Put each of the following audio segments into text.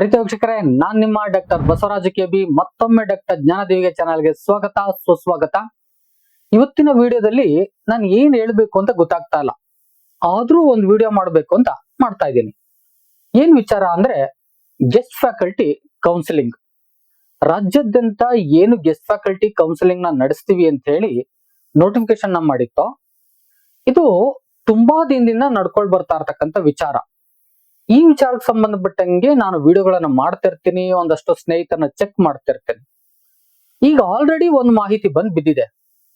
ಪ್ರೀತಿ ವೀಕ್ಷಕರೇ, ನಾನ್ ನಿಮ್ಮ ಡಾಕ್ಟರ್ ಬಸವರಾಜ ಕೆ ಬಿ ಮತ್ತೊಮ್ಮೆ ಡಾಕ್ಟರ್ ಜ್ಞಾನದೇವಿಗೆ ಚಾನಲ್ಗೆ ಸ್ವಾಗತ, ಸುಸ್ವಾಗತ. ಇವತ್ತಿನ ವಿಡಿಯೋದಲ್ಲಿ ನಾನು ಏನ್ ಹೇಳ್ಬೇಕು ಅಂತ ಗೊತ್ತಾಗ್ತಾ ಇಲ್ಲ. ಆದ್ರೂ ಒಂದು ವಿಡಿಯೋ ಮಾಡ್ಬೇಕು ಅಂತ ಮಾಡ್ತಾ ಇದ್ದೀನಿ. ಏನ್ ವಿಚಾರ ಅಂದ್ರೆ ಗೆಸ್ಟ್ ಫ್ಯಾಕಲ್ಟಿ ಕೌನ್ಸಿಲಿಂಗ್ ರಾಜ್ಯಾದ್ಯಂತ ಏನು ಗೆಸ್ಟ್ ಫ್ಯಾಕಲ್ಟಿ ಕೌನ್ಸಿಲಿಂಗ್ನ ನಡೆಸ್ತೀವಿ ಅಂತ ಹೇಳಿ ನೋಟಿಫಿಕೇಶನ್ನ ಮಾಡಿತ್ತು, ಇದು ತುಂಬಾ ದಿನದಿಂದ ನಡ್ಕೊಳ್ ಬರ್ತಾ ಇರ್ತಕ್ಕಂಥ ವಿಚಾರ. ಈ ವಿಚಾರಕ್ಕೆ ಸಂಬಂಧಪಟ್ಟಂಗೆ ನಾನು ವಿಡಿಯೋಗಳನ್ನ ಮಾಡ್ತಿರ್ತೀನಿ, ಒಂದಷ್ಟು ಸ್ನೇಹಿತರನ್ನ ಚೆಕ್ ಮಾಡ್ತಿರ್ತೀನಿ. ಈಗ ಆಲ್ರೆಡಿ ಒಂದು ಮಾಹಿತಿ ಬಂದ್ ಬಿದ್ದಿದೆ.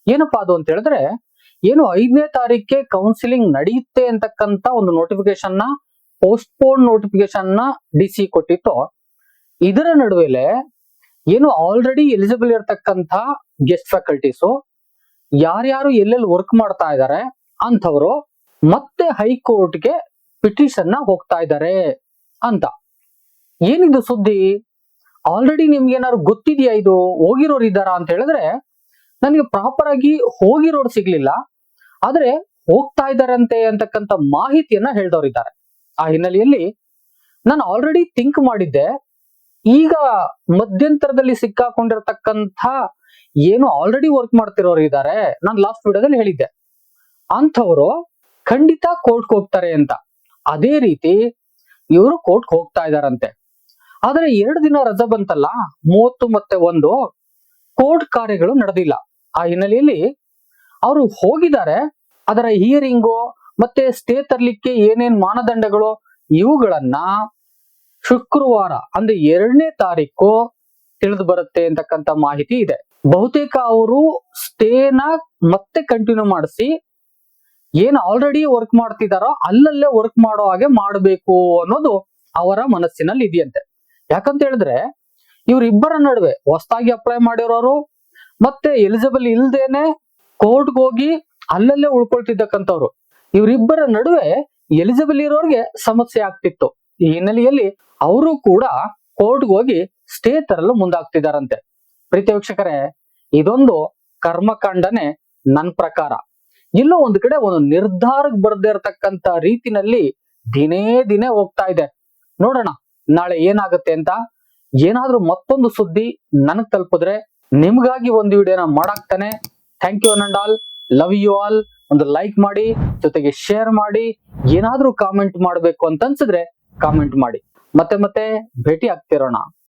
ಏನಪ್ಪಾ ಅದು ಅಂತ ಹೇಳಿದ್ರೆ, ಏನು ಐದನೇ ತಾರೀಕೆ ಕೌನ್ಸಿಲಿಂಗ್ ನಡೆಯುತ್ತೆ ಅಂತಕ್ಕಂತ ಒಂದು ನೋಟಿಫಿಕೇಶನ್ನ ಪೋಸ್ಟ್ಪೋನ್ ನೋಟಿಫಿಕೇಶನ್ನ ಡಿ ಸಿ ಕೊಟ್ಟಿತ್ತು. ಇದರ ನಡುವೆಲೆ ಏನು ಆಲ್ರೆಡಿ ಎಲಿಜಿಬಲ್ ಇರತಕ್ಕಂತ ಗೆಸ್ಟ್ ಫ್ಯಾಕಲ್ಟೀಸು ಯಾರ್ಯಾರು ಎಲ್ಲೆಲ್ಲಿ ವರ್ಕ್ ಮಾಡ್ತಾ ಇದ್ದಾರೆ ಅಂಥವ್ರು ಮತ್ತೆ ಹೈಕೋರ್ಟ್ಗೆ ಪಿಟಿಷನ್ನ ಹೋಗ್ತಾ ಇದ್ದಾರೆ ಅಂತ. ಏನಿದು ಸುದ್ದಿ? ಆಲ್ರೆಡಿ ನಿಮ್ಗೆ ಏನಾದ್ರು ಗೊತ್ತಿದೆಯಾ ಇದು? ಹೋಗಿರೋರು ಇದ್ದಾರಾ ಅಂತ ಹೇಳಿದ್ರೆ, ನನಗೆ ಪ್ರಾಪರ್ ಆಗಿ ಹೋಗಿರೋರು ಸಿಗ್ಲಿಲ್ಲ. ಆದ್ರೆ ಹೋಗ್ತಾ ಇದ್ದಾರಂತೆ ಅಂತಕ್ಕಂಥ ಮಾಹಿತಿಯನ್ನ ಹೇಳ್ದವರಿದ್ದಾರೆ ಆ ಹಿನ್ನೆಲೆಯಲ್ಲಿ ನಾನು ಆಲ್ರೆಡಿ ಥಿಂಕ್ ಮಾಡಿದ್ದೆ. ಈಗ ಮಧ್ಯಂತರದಲ್ಲಿ ಸಿಕ್ಕಾಕೊಂಡಿರ್ತಕ್ಕಂಥ ಏನು ಆಲ್ರೆಡಿ ವರ್ಕ್ ಮಾಡ್ತಿರೋರು ಇದ್ದಾರೆ. ನಾನು ಲಾಸ್ಟ್ ವಿಡಿಯೋದಲ್ಲಿ ಹೇಳಿದ್ದೆ. ಅಂಥವ್ರು ಖಂಡಿತ ಕೋರ್ಟ್ಗೆ ಹೋಗ್ತಾರೆ ಅಂತ. ಅದೇ ರೀತಿ ಇವರು ಕೋರ್ಟ್ ಹೋಗ್ತಾ ಇದಾರಂತೆ. ಆದ್ರೆ ಎರಡು ದಿನ ರಜಾ ಬಂತಲ್ಲ, ಮೂವತ್ತು ಮತ್ತೆ ಒಂದು, ಕೋರ್ಟ್ ಕಾರ್ಯಗಳು ನಡೆದಿಲ್ಲ. ಆ ಹಿನ್ನೆಲೆಯಲ್ಲಿ ಅವರು ಹೋಗಿದ್ದಾರೆ. ಅದರ ಹಿಯರಿಂಗು ಮತ್ತೆ ಸ್ಟೇ ತರ್ಲಿಕ್ಕೆ ಏನೇನ್ ಮಾನದಂಡಗಳು, ಇವುಗಳನ್ನ ಶುಕ್ರವಾರ, ಅಂದ್ರೆ ಎರಡನೇ ತಾರೀಕು ತಿಳಿದು ಬರುತ್ತೆ ಅಂತಕ್ಕಂಥ ಮಾಹಿತಿ ಇದೆ. ಬಹುತೇಕ ಅವರು ಸ್ಟೇನ ಮತ್ತೆ ಕಂಟಿನ್ಯೂ ಮಾಡಿಸಿ ಏನ್ ಆಲ್ರೆಡಿ ವರ್ಕ್ ಮಾಡ್ತಿದಾರೋ ಅಲ್ಲಲ್ಲೇ ವರ್ಕ್ ಮಾಡೋ ಹಾಗೆ ಮಾಡಬೇಕು ಅನ್ನೋದು ಅವರ ಮನಸ್ಸಿನಲ್ಲಿ ಇದೆಯಂತೆ. ಯಾಕಂತ ಹೇಳಿದ್ರೆ ಇವ್ರಿಬ್ಬರ ನಡುವೆ ಹೊಸದಾಗಿ ಅಪ್ಲೈ ಮಾಡಿರೋರು ಮತ್ತೆ ಎಲಿಜಿಬಲ್ ಇಲ್ದೇನೆ ಕೋರ್ಟ್ಗೆ ಹೋಗಿ ಅಲ್ಲಲ್ಲೇ ಉಳ್ಕೊಳ್ತಿದ್ದಕ್ಕಂಥವ್ರು. ಇವರಿಬ್ಬರ ನಡುವೆ ಎಲಿಜಿಬಲ್ ಇರೋರ್ಗೆ ಸಮಸ್ಯೆ ಆಗ್ತಿತ್ತು. ಈ ಹಿನ್ನೆಲೆಯಲ್ಲಿ ಅವರು ಕೂಡ ಕೋರ್ಟ್ಗೆ ಹೋಗಿ ಸ್ಟೇ ತರಲು ಮುಂದಾಗ್ತಿದಾರಂತೆ. ಪ್ರೀತಿ ವೀಕ್ಷಕರೇ, ಇದೊಂದು ಕರ್ಮಕಾಂಡನೆ ನನ್ ಪ್ರಕಾರ. ಎಲ್ಲೋ ಒಂದು ಕಡೆ ಒಂದು ನಿರ್ಧಾರಕ್ಕೆ ಬರ್ದೇ ಇರತಕ್ಕಂತ ರೀತಿನಲ್ಲಿ ದಿನೇ ದಿನೇ ಹೋಗ್ತಾ ಇದೆ. ನೋಡೋಣ, ನಾಳೆ ಏನಾಗುತ್ತೆ ಅಂತ. ಏನಾದ್ರೂ ಮತ್ತೊಂದು ಸುದ್ದಿ ನನಗ್ ತಲುಪಿದ್ರೆ ನಿಮ್ಗಾಗಿ ಒಂದು ವಿಡಿಯೋನ ಮಾಡಾಕ್ತಾನೆ. Thank you and all love you all ಒಂದು ಲೈಕ್ ಮಾಡಿ, ಜೊತೆಗೆ ಶೇರ್ ಮಾಡಿ, ಏನಾದ್ರೂ ಕಾಮೆಂಟ್ ಮಾಡಬೇಕು ಅಂತ ಅನ್ಸಿದ್ರೆ ಕಾಮೆಂಟ್ ಮಾಡಿ. ಮತ್ತೆ ಮತ್ತೆ ಭೇಟಿ ಆಗ್ತಿರೋಣ.